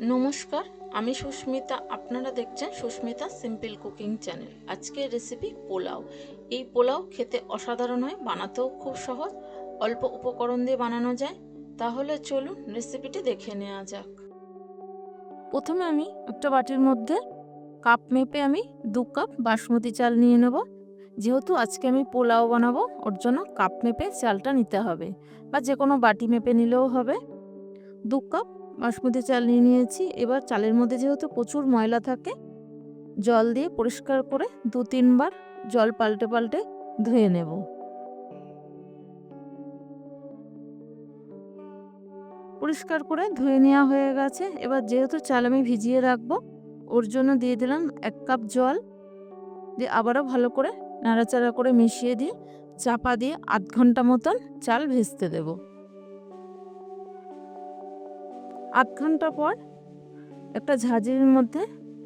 নমস্কার, আমি সুস্মিতা। আপনারা দেখছেন সুস্মিতা সিম্পল কুকিং চ্যানেল আজকের রেসিপি পোলাও। এই পোলাও খেতে অসাধারণ হয়, বানাতেও খুব সহজ। অল্প উপকরণ দিয়ে বানানো যায়। তাহলে চলুন রেসিপিটি দেখে নেওয়া যাক। প্রথমে আমি একটা বাটির মধ্যে কাপ মেপে আমি দু কাপ বাসমতি চাল নিয়ে নেব। যেহেতু আজকে আমি পোলাও বানাবো, ওর জন্য কাপ মেপে চালটা নিতে হবে। বা যে কোনো বাটি মেপে নিলেও হবে। দু কাপ বাসমতি চাল নিয়ে নিয়েছি। এবার চালের মধ্যে যেহেতু প্রচুর ময়লা থাকে, জল দিয়ে পরিষ্কার করে দু তিনবার জল পাল্টে পাল্টে ধুয়ে নেব। পরিষ্কার করে ধুয়ে নেওয়া হয়ে গেছে। এবার যেহেতু চাল আমি ভিজিয়ে রাখব, ওর জন্য দিয়ে দিলাম এক কাপ জল। দিয়ে আবারও ভালো করে নাড়াচাড়া করে মিশিয়ে দিয়ে, চাপা দিয়ে আধ ঘণ্টা মতন চাল ভেজতে দেবো। আধ ঘণ্টা পর একটা ঝাঁঝরির মধ্যে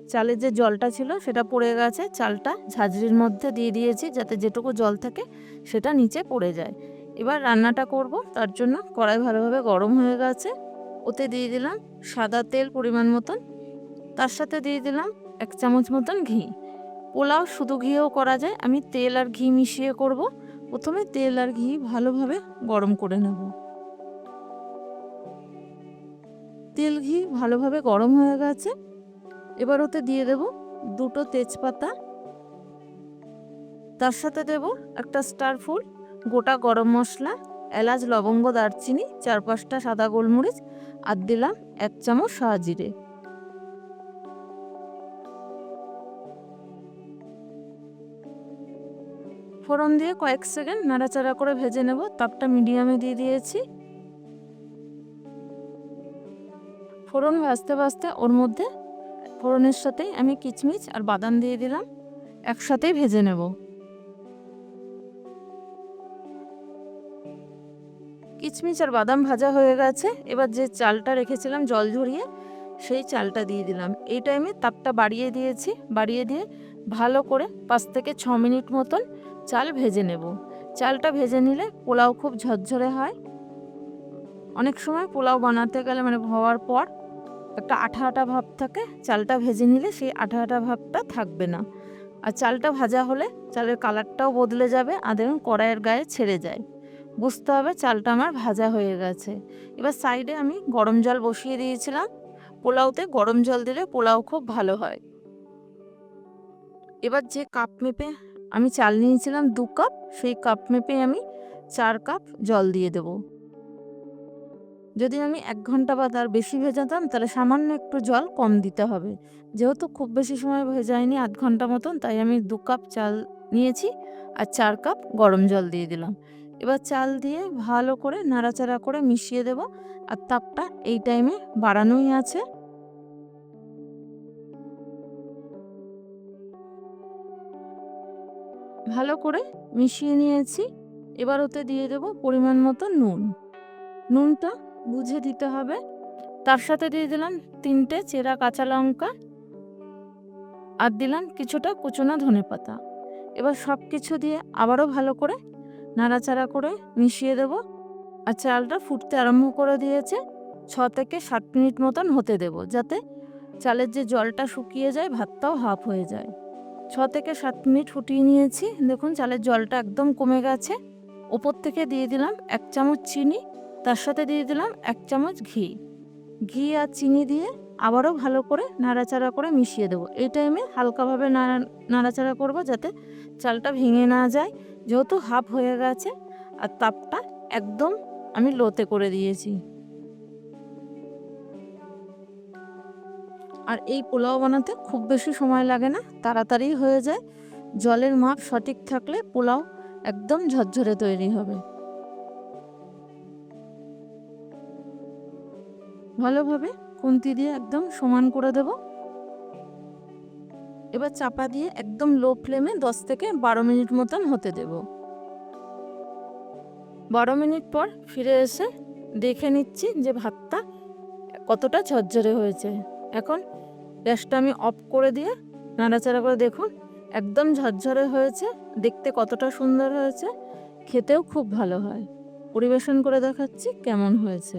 চালের যে জলটা ছিল সেটা পড়ে গেছে। চালটা ঝাঁঝরির মধ্যে দিয়ে দিয়েছি যাতে যেটুকু জল থাকে সেটা নিচে পড়ে যায়। এবার রান্নাটা করব, তার জন্য কড়াই ভালোভাবে গরম হয়ে গেছে। ওতে দিয়ে দিলাম সাদা তেল পরিমাণ মতন। তার সাথে দিয়ে দিলাম এক চামচ মতন ঘি। পোলাও শুধু ঘিও করা যায়। আমি তেল আর ঘি মিশিয়ে করব। প্রথমে তেল আর ঘি ভালোভাবে গরম করে নেব। তেল ঘি ভালোভাবে গরম হয়ে গেছে। এবার ওতে দিয়ে দেব দুটো তেজপাতা। তার সাথে দেব একটা স্টার ফুল গোটা গরম মশলা, এলাচ, লবঙ্গ, দারচিনি, চার পাঁচটা সাদা গোলমরিচ আর দিলাম এক চামচ সাহা জিরে ফোড়ন দিয়ে কয়েক সেকেন্ড নাড়াচাড়া করে ভেজে নেব। তাপটা মিডিয়ামে দিয়ে দিয়েছি। ফোড়ন ভাজতে ভাজতে ওর মধ্যে ফোড়নের সাথেই আমি কিচমিচ আর বাদাম দিয়ে দিলাম। একসাথেই ভেজে নেব। কিচমিচ আর বাদাম ভাজা হয়ে গেছে। এবার যে চালটা রেখেছিলাম জল ঝরিয়ে, সেই চালটা দিয়ে দিলাম। এই টাইমে তাপটা বাড়িয়ে দিয়েছি। বাড়িয়ে দিয়ে ভালো করে পাঁচ থেকে ছ মিনিট মতন চাল ভেজে নেব। চালটা ভেজে নিলে পোলাও খুব ঝরঝরে হয়। অনেক সময় পোলাও বানাতে গেলে মানে হওয়ার পর একটা আঠা আঠা ভাব থাকে, চালটা ভেজে নিলে সেই আঠা আঠা ভাবটা থাকবে না। আর চালটা ভাজা হলে চালের কালারটাও বদলে যাবে আর দেখুন কড়াইয়ের গায়ে ছেড়ে যায়। বুঝতে হবে চালটা আমার ভাজা হয়ে গেছে। এবার সাইডে আমি গরম জল বসিয়ে দিয়েছিলাম। পোলাওতে গরম জল দিলে পোলাও খুব ভালো হয়। এবার যে কাপ মেপে আমি চাল নিয়েছিলাম দু কাপ, সেই কাপ মেপে আমি চার কাপ জল দিয়ে দেবো। যদি আমি এক ঘণ্টা বা তার বেশি ভেজাতাম, তাহলে সামান্য একটু জল কম দিতে হবে। যেহেতু খুব বেশি সময় ভেজায়নি, আধ ঘণ্টা মতন, তাই আমি দু কাপ চাল নিয়েছি আর চার কাপ গরম জল দিয়ে দিলাম। এবার চাল দিয়ে ভালো করে নাড়াচাড়া করে মিশিয়ে দেব আর তাপটা এই টাইমে বাড়ানোই আছে। ভালো করে মিশিয়ে নিয়েছি। এবার ওতে দিয়ে দেব পরিমাণ মতো নুন। নুনটা বুঝে দিতে হবে। তার সাথে দিয়ে দিলাম তিনটে চেরা কাঁচা লঙ্কা আর দিলাম কিছুটা কুচোনা ধনে পাতা। এবার সব কিছু দিয়ে আবারও ভালো করে নাড়াচাড়া করে মিশিয়ে দেব আর চালটা ফুটতে আরম্ভ করে দিয়েছে। ছ থেকে সাত মিনিট মতন হতে দেব যাতে চালের যে জলটা শুকিয়ে যায়, ভাতটাও হাফ হয়ে যায়। ছ থেকে সাত মিনিট ফুটিয়ে নিয়েছি। দেখুন চালের জলটা একদম কমে গেছে। ওপর থেকে দিয়ে দিলাম এক চামচ চিনি তার সাথে দিয়ে দিলাম এক চামচ ঘি। ঘি আর চিনি দিয়ে আবারও ভালো করে নাড়াচাড়া করে মিশিয়ে দেবো। এই টাইমে হালকাভাবে নাড়া, নাড়াচাড়া করব যাতে চালটা ভেঙে না যায়। যেহেতু হাফ হয়ে গেছে আর তাপটা একদম আমি লোতে করে দিয়েছি। আর এই পোলাও বানাতে খুব বেশি সময় লাগে না, তাড়াতাড়ি হয়ে যায়। জলের মাপ সঠিক থাকলে পোলাও একদম ঝরঝরে তৈরি হবে। ভালোভাবে খুন্তি দিয়ে একদম সমান করে দেব। এবার চাপা দিয়ে একদম লো ফ্লেমে দশ থেকে বারো মিনিট মতন হতে দেব। বারো মিনিট পর ফিরে এসে দেখে নিচ্ছি যে ভাতটা কতটা ঝরঝরে হয়েছে। এখন গ্যাসটা আমি অফ করে দিয়ে নাড়াচাড়া করে দেখুন, একদম ঝরঝরে হয়েছে, দেখতে কতটা সুন্দর হয়েছে, খেতেও খুব ভালো হয়। পরিবেশন করে দেখাচ্ছি কেমন হয়েছে।